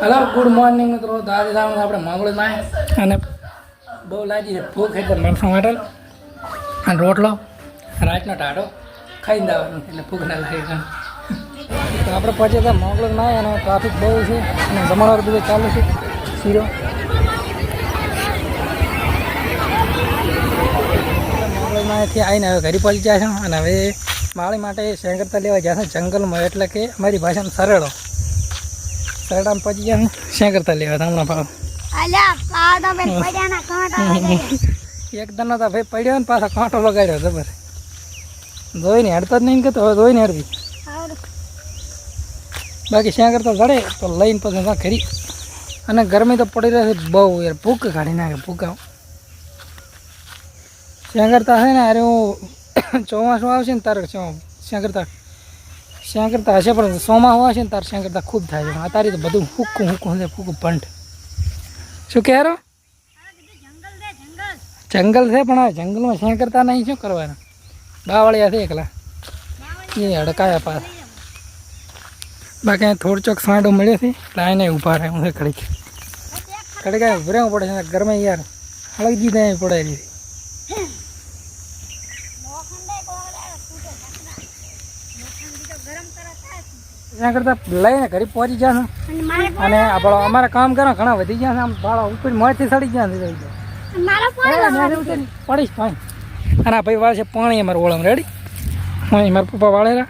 Hello good morning મિત્રો. તો આજે આપણે મંગળમાં અને બહુ લાગી છે ભૂખ, એટલે મરસા માટે અને રોટલો, રાતનો ટાઢો ખાઈ દેવાનો એટલે ભૂખ ના લાગે તો આપણે પહોંચે ત્યાં ના અને ટ્રાફિક બહુ છે, અને જમણવાર બધું ચાલુ છે, શીરો. મંગળમાંથી આવીને હવે ઘરે પહોંચી જાય છે અને હવે માળી માટે શેંગરતા લેવા જશે જંગલમાં, એટલે કે અમારી ભાષામાં સરળો. સરડામાં પહોંચી ગયા શું કરતા લેવા હમણાં ભાવ. એક દનો તો ભાઈ પડ્યો ને પાછો કાંટો લગાડ્યો જબર ધોઈને હેડતો જ નહીં કે તો હવે ધોઈને હારું. બાકી શ્યાં કરતા જડે તો લઈને પછી ત્યાં ખરી અને ગરમી તો પડી રહે છે બહુ યાર ભૂખ કાઢી નાખે ભૂકા શ્યાં કરતા હશે ને અરે હું ચોમાસું આવશે ને તારે શ્યાં કરતા? શ્યાં કરતા હશે, પણ સોમાં હોવા છે ને તારે શ્યાં કરતા ખૂબ થાય છે. અત્યારે તો બધું ફૂકું હુકું છે ફૂકું પંટ શું કહેરો જંગલ છે, પણ આ જંગલમાં શ્યાં કરતા નહીં શું કરવાના? બાવળિયા છે એકલા. એ હડકાયા પાસ બાકી થોડો ચોક સાંડો મળ્યો છે લાઈને ઊભા રહે હું ઘડીક. ઘડીક આ પડે છે ગરમે યાર હળગી ત્યાં પડે રહી લોખંડે કોળા ફૂટે ઢાંકણા. લોખંડી તો ગરમ તરત થાય કરતાં લઈને ઘરે પહોંચી જશે અને આપણો અમારા કામ કરો ઘણા વધી ગયા છે. આમ ભાડા ઉપર મોરથી સડી ગયા છે. પડીશ પાણી અને આ ભાઈ વાળે છે પાણી અમારે ઓળમ રેડી. પાણી મારા પપ્પા વાળેલા.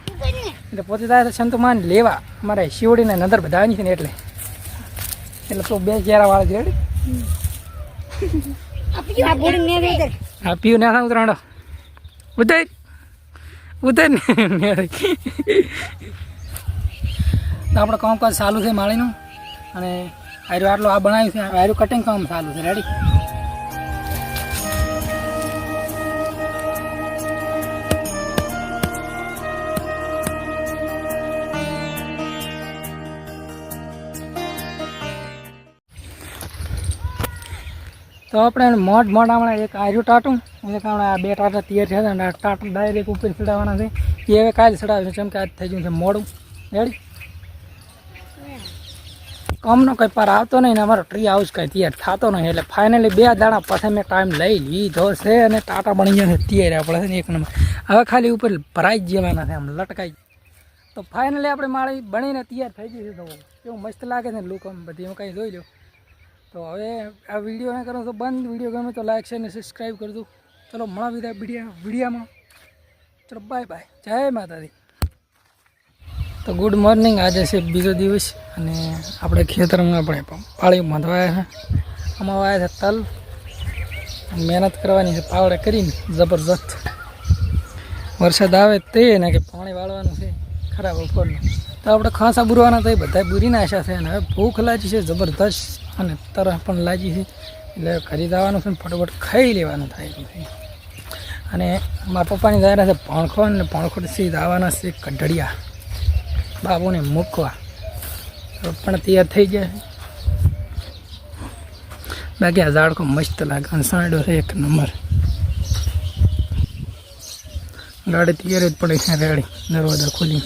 એટલે પોતે થાય સંતો માન લેવા. અમારે શિવડીને નદર બધાની છે ને એટલે. એટલે તો બે ચેરા વાળે છે રેડી. હા પીવું ના ઉતરાણો. ઉતર. ઉતર ને તો આપણે કામકાજ ચાલુ છે માળીનું. અને આર્યું આટલું આ બનાવ્યું છે આર્યું કટિંગ કામ ચાલુ છે. રેડી તો આપણે મોટ મોટ હમણાં એક આર્યું ટાટું. એટલે હમણાં આ બે ટાટા તૈયાર છે, અને ટાટા ડાયરેક્ટ ઉપર ચડાવવાના છે. એ હવે કાલે ચડાવે છે કેમ કે આજ થઈ ગયું છે મોડું. રેડી કમનો કંઈ પર આવતો નહીં ને અમારો ટ્રી હાઉસ કંઈ તૈયાર થતો નહીં. એટલે ફાઇનલી બે દાડા પછી મેં ટાઈમ લઈ લીધો છે અને ટાટા બની ગયા તૈયાર આપણે ને એક નંબર. હવે ખાલી ઉપર ભરાઈ જ જવાના છે, આમ લટકાઈ. તો ફાઇનલી આપણે માળી બનીને તૈયાર થઈ ગઈ છે, તો કેવું મસ્ત લાગે છે લુક આમ બધી, હું કંઈ જોઈ લો તો હવે આ વીડિયો ને કરો તો બંધ. વીડિયો ગમે તો લાઈક છે ને સબસ્ક્રાઈબ કરજો. ચલો મળા વિદાય વિડીયા વિડીયામાં. ચલો બાય બાય જય માતાજી. તો ગુડ મોર્નિંગ આજે છે બીજો દિવસ અને આપણે ખેતરમાં આપણે પાળી બાંધવાયા છે. આમાં વાયા છે તલ. મહેનત કરવાની છે પાવડે કરીને જબરજસ્ત. વરસાદ આવે તે ને કે પાણી વાળવાનું છે ખરાબ ઉપરનું તો આપણે ખાસા બુરવાના તો એ બધા બુરી નાખ્યા છે અને હવે ભૂખ લાગી છે જબરદસ્ત અને તરફ પણ લાગી છે. એટલે ઘરે જવાનું છે ફટાફટ ખાઈ લેવાનું થાય અને મારા પપ્પાની જાય છે ભણખોડ ને ભણખોડ સીધ આવવાના છે કઢડિયા. બાબુને મૂકવા. પણ તૈયાર થઈ ગયા બાકી આ ઝાડકો મસ્ત લાગે અણસાડો છે એક નંબર. ગાડી તૈયાર જ પડી છે રેડી. દરવાજા ખોલી.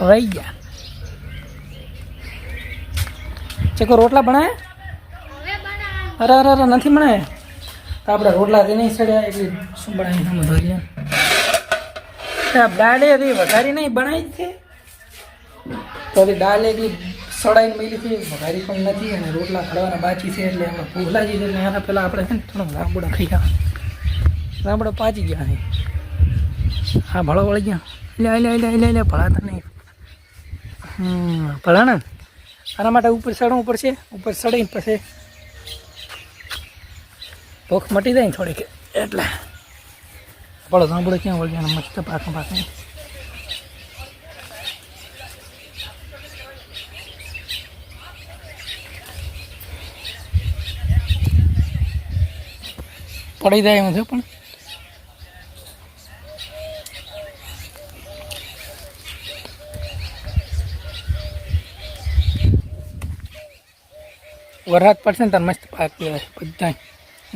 રહી ગયા. ચકો રોટલા બનાવ્યા અરે અરે અરે, નથી બનાવ્યા તો આપણે રોટલા તે નહીં સડ્યા, એટલે શું બનાવી તમે ધોરીએ દાળે હતી વધારી નહીં બનાવી છે. તો હજી દાળ એટલી સડાઈને મેલી છે વઘારી પણ નથી, અને રોટલા ખડવાના બાકી છે, એટલે આપણે ભૂલા છે, એટલે એના પહેલાં આપણે છે ને થોડો રાબડા ખાઈ ગયા. રાબડા પાચી ગયા હા, ભળો વળી ગયા. એટલે એટલે એટલે એટલે ભળાતા નહીં. હમ ભલા ને આના માટે ઉપર ચડવું પડશે, ઉપર ચડીને પછી ભૂખ મટી જાય ને થોડીક, એટલે. પડો સાંભળો ક્યાં વળી ગયા મસ્ત પાક પાક. પડી જાય એમ છે પણ. વરસાદ પડશે ને ત્યારે મસ્ત પાક લેવાય બધા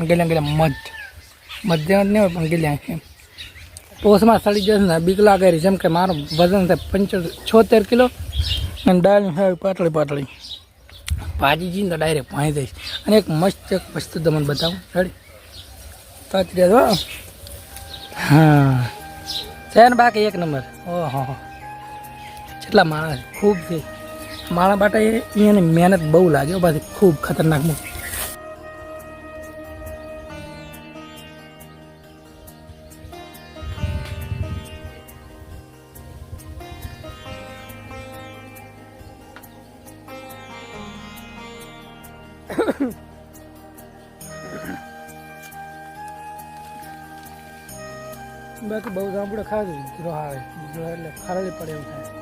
ગેલા ગેલા મધ. મધ્ય નહીં હોય પણ ગેલા એમ. પોસમાં સડી જશે ને બીક લાગે જેમ કે મારું વજન થાય પંચોતેર, છોતેર કિલો અને દાળ હોય પાતળી પાતળી. ભાજી જઈને તો ડાયરેક્ટ ભાઈ દઈશ. અને એક મસ્ત એક વસ્તુ તમને બતાવું. રેડી પાતળી હો. હા. છે ને બાકી એક નંબર? ઓહો. કેટલા માણસ? ખૂબ છે. માણા માટે એની મહેનત બહુ લાગે પાછી ખૂબ ખતરનાક મૂકી. બાકી બહુ ગામડે ખાધું ગ્રહ એટલે ખરડી પડે એવું થાય.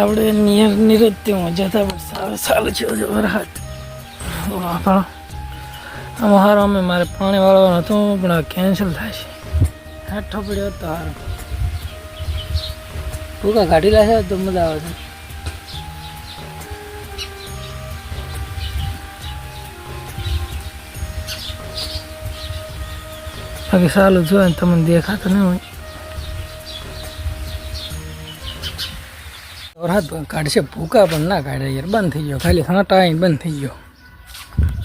આપણે નિયર નિરત્યમાં જતા પણ સારું સારું છે વરસાદ આમાં હારો, અમે મારે પાણી વાળવાનું હતું, પણ આ કેન્સલ થાય છે. હેઠો પડ્યો તો હારો. ભૂકા કાઢી લાશે, તો મજા આવે છે. બાકી સારું જોઈએ તમને દેખાતું નહીં હોય. વરસાદ કાઢશે, ભૂકા પણ ના કાઢે યાર, બંધ થઈ ગયો. ખાલી સાંટા આવીને બંધ થઈ ગયો.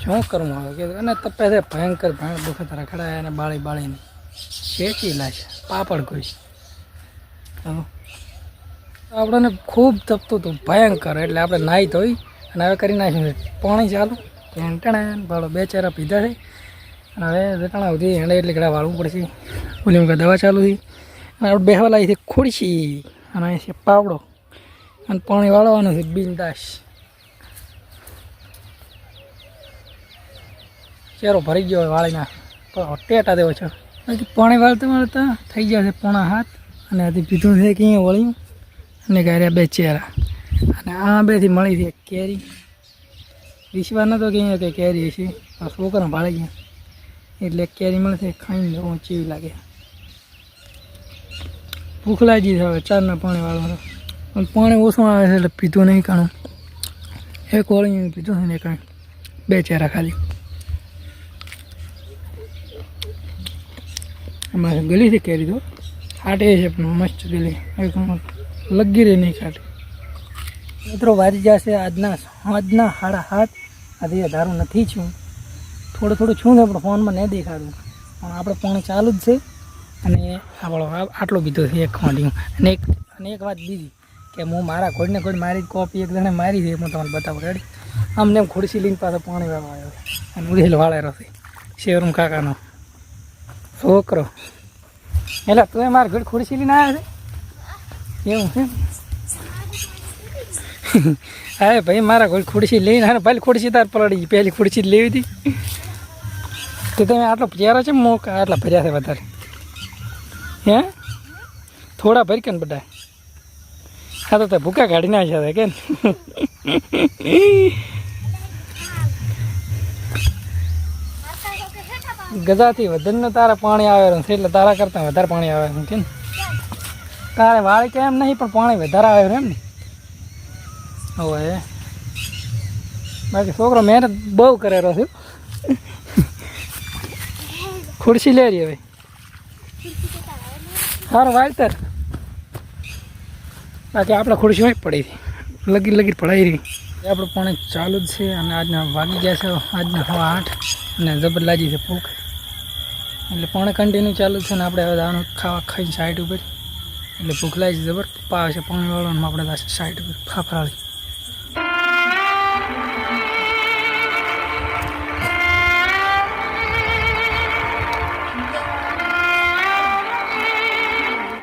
શું કરવું હવે? કે અને તપે છે, ભયંકર ભયંકર દુખત રખડાય અને બાળી બાળીને. શેકી લાગે, પાપડ કોઈ આપણને ખૂબ તપતું હતું, ભયંકર, એટલે આપણે નાહી ધોઈ અને હવે કરી નાખ્યું પાણી ચાલુ. ટેન્ટણે ભાડો બે ચારા પીધા છે. અને હવે રેટાણા સુધી હેંડે એટલે કડા વાળવું પડશે. ઓલી દવા ચાલુ થઈ. અને આપણે બેહવા લાગી છે ખુરશી. અને છે પાવડો. અને પાણી વાળવાનું છે બિલદાસ. ચેરો ભરી ગયો હોય વાળીના. પણ ટેટા દેવો છે. હજી પાણી વાળતા વાળતા થઈ ગયા છે પોણા હાથ. અને હજી પીધું છે કે અહીંયા વળ્યું. અને ગાર્યા બે ચેરા. અને આ બેથી મળી છે કેરી. વિશ્વા નતો કે અહીંયા કંઈ કેરી છે છોકરા ભાળી ગયા. એટલે કેરી મળશે, ખાઈને જવું ચીવી લાગે. ભૂખ લાગી છે હવે ચારના પાણી વાળવાનું. પણ ઓછું આવે છે એટલે પીધું નહીં કાણું. એક વળી પીધું છે ને કાંઈ. બે ચહેરા ખાલી. એમાં ગલી છે કેરી તો. ખાટે છે પણ મસ્ત ગલી. લગી રહી નહીં ખાટે. મિત્રો વારી જશે આજના આજના હાડા હાથ આજે અધારું નથી છું. થોડું થોડું છું ને પણ ફોનમાં નહીં દેખાડું. પણ આપણે પાણી ચાલુ જ છે. અને આપણો આટલો બીજો છે એક ખોંડી અને એક અને એક વાત બીજી. કે હું મારા ઘોડને ઘોડ મારી કોપી એક જણે મારી છે, હું તમને બતાવું રેડી આમને એમ ખુરશી લઈને પાછો પાણી વાળવા આવ્યો અને ઉધેલ વાળેલો છે શેવરૂમ કાકાનો. છોકરો. એટલે તું એ મારા ઘોડ ખુરશી લઈને આવ્યો છે? એવું છે? હા, ભાઈ, મારા ઘોડ ખુરશી લઈને હા પહેલી ખુરશી તાર પલળી પહેલી ખુરશી લેવી હતી. તો તમે આટલો પ્યારો છે, મોક? આટલા ભર્યા છે વધારે. હે? થોડા ભરી કે બધા હા તો તે ભૂકા કાઢી નાખ્યા હતા કે ને? માતા તો કે હેઠા પા ગજાથી વધારે તારા પાણી આવે છે, એટલે તારા કરતાં વધારે પાણી આવે છે, કેમ? તારે વાળ કે એમ નહીં, પણ પાણી વધારે આવે એમ ને? હવે બાકી છોકરો મહેનત બહુ કરેલો છે. ખુરશી લે રહી હવે. સારું વાળતર બાકી આપણે ખુરશી હોય પડી હતી. લગી લગી પડાવી રહી. આપણું પાણી ચાલુ જ છે અને આજના વાગી ગયા છે. આજના હવા આઠ અને જબર લાગી છે ભૂખ. એટલે પાણી કન્ટિન્યુ ચાલુ છે ને આપણે હવે દાવાનું ખાવા ખાઈને સાઈડ ઉપર. એટલે ભૂખ લાગી છે જબર. પપ્પા છે પાણી વાળવાનું આપણે સાઈડ ઉપર ફાફરાળી